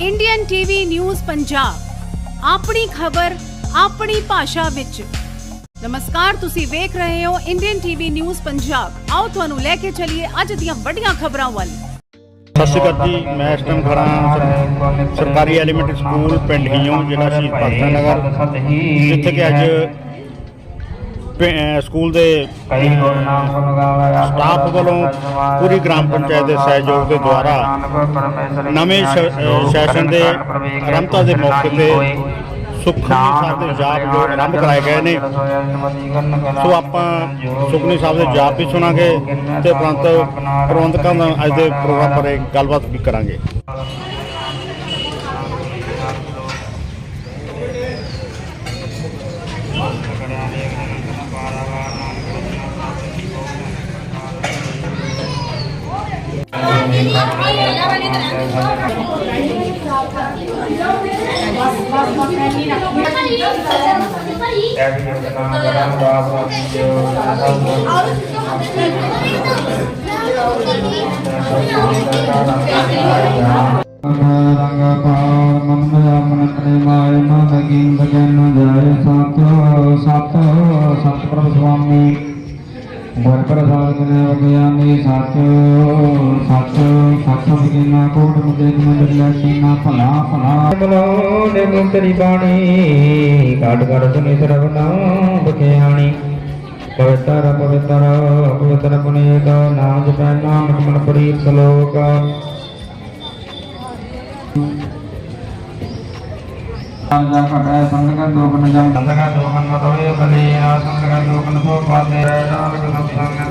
Indian TV news Punjab ਆਪਣੀ ਖਬਰ, ਆਪਣੀ ਭਾਸ਼ਾ ਵਿੱਚ। ਨਮਸਕਾਰ, ਤੁਸੀਂ ਵੇਖ ਰਹੇ ਹੋ ਇੰਡੀਅਨ ਟੀਵੀ ਨਿਊਜ਼ ਪੰਜਾਬ ਆਓ ਤੁਹਾਨੂੰ ਲੈ ਕੇ ਚੱਲੀਏ ਅੱਜ ਦੀਆਂ ਵੱਡੀਆਂ ਖਬਰਾਂ ਵੱਲ। ਸਤਿ ਸ਼੍ਰੀ ਅਕਾਲ ਜੀ, ਮੈਂ ਇਸ ਟਾਈਮ ਖੜਾ ਸਰ- ਸਰਕਾਰੀ ਐਲੀਮੈਂਟਰੀ ਸਕੂਲ ਪਿੰਡ ਹੀਓ ਜਿਹੜਾ ਸ਼ਹੀਦ ਭਗਤ ਸਿੰਘ ਨਗਰ। ਜਿੱਥੇ ਕਿ ਅੱਜ ਪਿੰ- ਸਕੂਲ ਦੇ ਸਟਾਫ ਵੱਲੋਂ ਪੂਰੀ ਗ੍ਰਾਮ ਪੰਚਾਇਤ ਦੇ ਸਹਿਯੋਗ ਦੇ ਦੁਆਰਾ ਨਵੇਂ ਸ਼- ਸੈਸ਼ਨ ਦੇ ਆਰੰਭਤਾ ਦੇ ਮੌਕੇ ਤੇ ਸੁਖਨੀ ਸਾਹਿਬ ਦੇ ਜਾਪ ਜੋ ਆਰੰਭ ਕਰਾਏ ਗਏ ਨੇ। ਸੋ ਆਪਾਂ ਸੁਖਨੀ ਸਾਹਿਬ ਦੇ ਜਾਪ ਵੀ ਸੁਣਾਂਗੇ ਤੇ ਉਪਰੰਤ ਪ੍ਰਬੰਧਕਾਂ ਨਾਲ ਅੱਜ ਦੇ ਪ੍ਰੋਗਰਾਮ ਬਾਰੇ ਗੱਲਬਾਤ ਵੀ ਕਰਾਂਗੇ। Tangga ਕਨੇ ਵਿਗਿਆਨੀ ਸਤ ਸਤ ਸਤ ਵਿਗਿਆਨਾ ਕੋਟ ਮੁਦੇ ਮੰਦਰ ਲੈ ਸੀਨਾ ਭਲਾ ਭਲਾ ਮਨੋ ਨੇ ਮੁਕਰੀ ਬਾਣੀ ਕਾਟ ਕਰ ਸੁਨੀ ਸਰਵਨਾ ਬਖਿਆਣੀ ਪਵਿੱਤਰ ਪਵਿੱਤਰ ਪਵਿੱਤਰ ਪੁਨੀਤ ਨਾਮ ਜਪੈ ਨਾਨਕ ਮਨ ਪ੍ਰੀਤ ਸਲੋਕ ਆਜਾ ਕਟੈ ਸੰਗਤ ਦੋਖਨ ਜਮ ਸੰਗਤ ਦੋਖਨ ਮਤੋਏ ਬਲੀ ਆ ਸੰਗਤ ਦੋਖਨ ਸੋ ਪਾਦੇ ਨਾਨਕ ਸੰਗਤ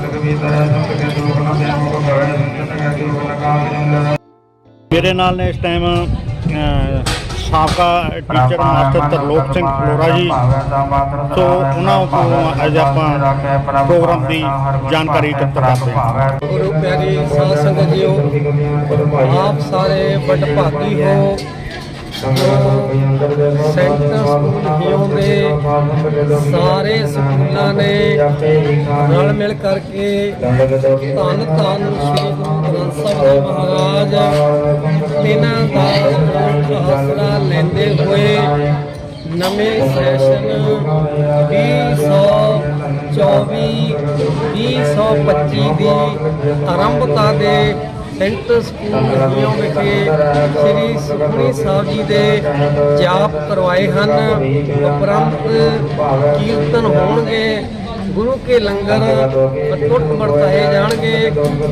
ਮੇਰੇ ਨਾਲ ਨੇ ਇਸ ਟਾਈਮ ਸਾਬਕਾ teacher master Tarlok Singh Flora ji. So ਉਹਨਾਂ ਕੋਲੋਂ ਅੱਜ ਆਪਾਂ ਪ੍ਰੋਗਰਾਮ ਦੀ ਜਾਣਕਾਰੀ ਇਕੱਤਰ ਕਰਦੇ ਹਾਂ। ਗੁਰੂ ਪਿਆਰੀ ਸਾਧ ਸੰਗਤ ਜੀਓ, ਆਪ ਸਾਰੇ ਵੱਡ ਭਾਗੀ ਹੋ। ਸੈਂਟਰ ਸਕੂਲ ਹੀਓ ਦੇ ਸਾਰੇ ਸਕੂਲਾਂ ਨੇ ਰਲ ਮਿਲ ਕਰਕੇ ਧੰਨ ਧੰਨ ਸ੍ਰੀ ਗੁਰੂ ਗ੍ਰੰਥ ਸਾਹਿਬ ਮਹਾਰਾਜ ਇਹਨਾਂ ਦਾ ਆਸਰਾ ਲੈਂਦੇ ਹੋਏ ਨਵੇਂ ਸੈਸ਼ਨ 2024 2025 ਦੀ ਆਰੰਭਤਾ ਦੇ ਸੈਂਟਰ ਸਕੂਲ ਮਹੀਆਂ ਵਿਖੇ ਸ੍ਰੀ ਸੁਖਮਨੀ ਸਾਹਿਬ ਜੀ ਦੇ ਜਾਪ ਕਰਵਾਏ ਹਨ। ਉਪਰੰਤ ਕੀਰਤਨ ਹੋਣਗੇ, ਗੁਰੂ ਕੇ ਲੰਗਰ ਅਟੁੱਟ ਵਰਤਾਏ ਜਾਣਗੇ।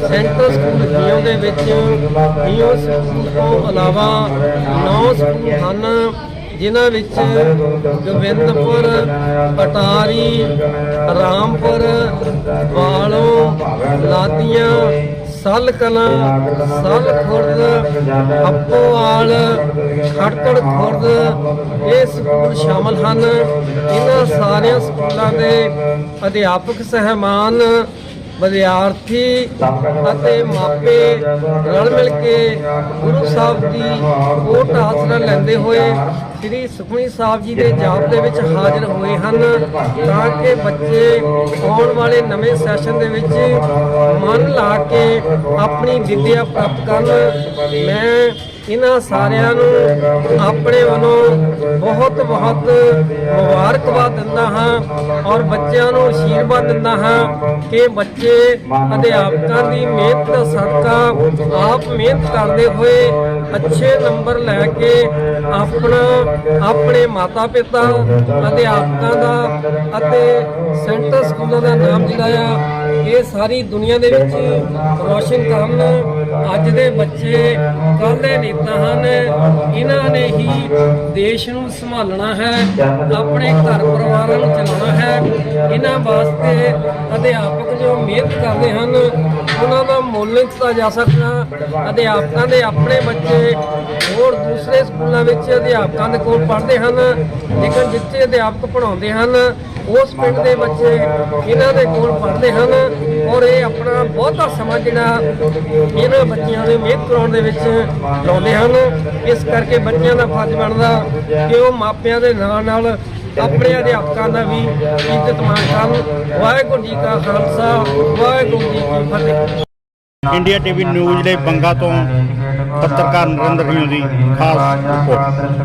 ਸੈਂਟਰ ਸਕੂਲ ਹੀਓ ਦੇ ਵਿੱਚ ਹੀਓ ਸਕੂਲ ਤੋਂ ਇਲਾਵਾ ਨੌ ਸਕੂਲ ਹਨ, ਜਿਨ੍ਹਾਂ ਵਿੱਚ ਗੋਬਿੰਦਪੁਰ, ਪਟਾਰੀ, ਰਾਮਪੁਰ, ਵਾਲੋ ਲਾਦੀਆਂ ਸਲ ਕਲਾਂ, ਸਲ ਖੁਰਦ ਅੱਪੋਵਾਲ ਖੜਕੜ ਖੁਰਦ, ਇਹ ਸਕੂਲ ਸ਼ਾਮਲ ਹਨ। ਇਹਨਾਂ ਸਾਰਿਆਂ ਸਕੂਲਾਂ ਦੇ ਅਧਿਆਪਕ ਸਹਿਮਾਨ ਵਿਦਿਆਰਥੀ ਅਤੇ ਮਾਪੇ ਰਲ ਮਿਲ ਕੇ ਗੁਰੂ ਸਾਹਿਬ ਦੀ ਕੋਟ ਆਸਰਾ ਲੈਂਦੇ ਹੋਏ ਸ੍ਰੀ ਸੁਖਮਨੀ ਸਾਹਿਬ ਜੀ ਦੇ ਜਾਪ ਦੇ ਵਿੱਚ ਹਾਜ਼ਰ ਹੋਏ ਹਨ ਤਾਂ ਕਿ ਬੱਚੇ ਆਉਣ ਵਾਲੇ ਨਵੇਂ ਸੈਸ਼ਨ ਦੇ ਵਿੱਚ ਮਨ ਲਾ ਕੇ ਆਪਣੀ ਵਿੱਦਿਆ ਪ੍ਰਾਪਤ ਕਰਨ। ਮੈਂ ਇਹਨਾਂ ਸਾਰਿਆਂ ਨੂੰ ਆਪਣੇ ਵੱਲੋਂ ਬਹੁਤ ਬਹੁਤ ਮੁਬਾਰਕਬਾਦ ਦਿੰਦਾ ਹਾਂ ਔਰ ਬੱਚਿਆਂ ਨੂੰ ਅਸ਼ੀਰਵਾਦ ਦਿੰਦਾ ਹਾਂ ਕਿ ਬੱਚੇ ਅਧਿਆਪਕਾਂ ਦੀ ਮਿਹਨਤ ਸਦਕਾ ਆਪ ਮਿਹਨਤ ਕਰਦੇ ਹੋਏ ਅੱਛੇ ਨੰਬਰ ਲੈ ਕੇ ਆਪਣਾ, ਆਪਣੇ ਮਾਤਾ ਪਿਤਾ ਅਧਿਆਪਕਾਂ ਦਾ ਅਤੇ ਸੈਂਟਰ ਸਕੂਲਾਂ ਦਾ ਨਾਮ ਜਿਹੜਾ ਆ ਇਹ ਸਾਰੀ ਦੁਨੀਆ ਦੇ ਵਿੱਚ ਰੋਸ਼ਨ ਕਰਨ ਅੱਜ ਦੇ ਬੱਚੇ, ਕੱਲ੍ਹ ਦੇ ਨੇਤਾ ਹਨ। ਇਹਨਾਂ ਨੇ ਹੀ ਦੇਸ਼ ਨੂੰ ਸੰਭਾਲਣਾ ਹੈ, ਆਪਣੇ ਘਰ ਪਰਿਵਾਰਾਂ ਨੂੰ ਚਲਾਉਣਾ ਹੈ। ਇਹਨਾਂ ਵਾਸਤੇ ਅਧਿਆਪਕ ਜੋ ਮਿਹਨਤ ਕਰਦੇ ਹਨ, ਉਹਨਾਂ ਦਾ ਮੁੱਲ ਨਹੀਂ ਦਿੱਤਾ ਜਾ ਸਕਦਾ। ਅਧਿਆਪਕਾਂ ਦੇ ਆਪਣੇ ਬੱਚੇ ਹੋਰ ਦੂਸਰੇ ਸਕੂਲਾਂ ਵਿੱਚ ਅਧਿਆਪਕਾਂ ਦੇ ਕੋਲ ਪੜ੍ਹਦੇ ਹਨ, ਲੇਕਿਨ ਜਿੱਥੇ ਅਧਿਆਪਕ ਪੜ੍ਹਾਉਂਦੇ ਹਨ ਉਸ ਪਿੰਡ ਦੇ ਬੱਚੇ ਇਹਨਾਂ ਦੇ ਕੋਲ ਪੜ੍ਹਦੇ ਹਨ ਔਰ ਇਹ ਆਪਣਾ ਬਹੁਤਾ ਸਮਾਂ ਜਿਹੜਾ ਇਹਨਾਂ ਬੱਚਿਆਂ ਦੇ ਮਿਹਨਤ ਕਰਾਉਣ ਦੇ ਵਿੱਚ ਲਾਉਂਦੇ ਹਨ। ਇਸ ਕਰਕੇ ਬੱਚਿਆਂ ਦਾ ਫਰਜ਼ ਬਣਦਾ ਕਿ ਉਹ ਮਾਪਿਆਂ ਦੇ ਨਾਲ ਨਾਲ ਆਪਣੇ ਅਧਿਆਪਕਾਂ ਦਾ ਵੀ ਇੱਜ਼ਤ ਮਾਣ ਕਰਨ। ਵਾਹਿਗੁਰੂ ਜੀ ਕਾ ਖਾਲਸਾ, ਵਾਹਿਗੁਰੂ ਜੀ ਕੀ ਫਤਿਹ। ਇੰਡੀਆ ਟੀਵੀ ਨਿਊਜ਼ ਲਈ ਬੰਗਾ ਤੋਂ ਪੱਤਰਕਾਰ ਨਰਿੰਦਰ ਸਿੰਘ ਦੀ ਖਾਸ ਰਿਪੋਰਟ।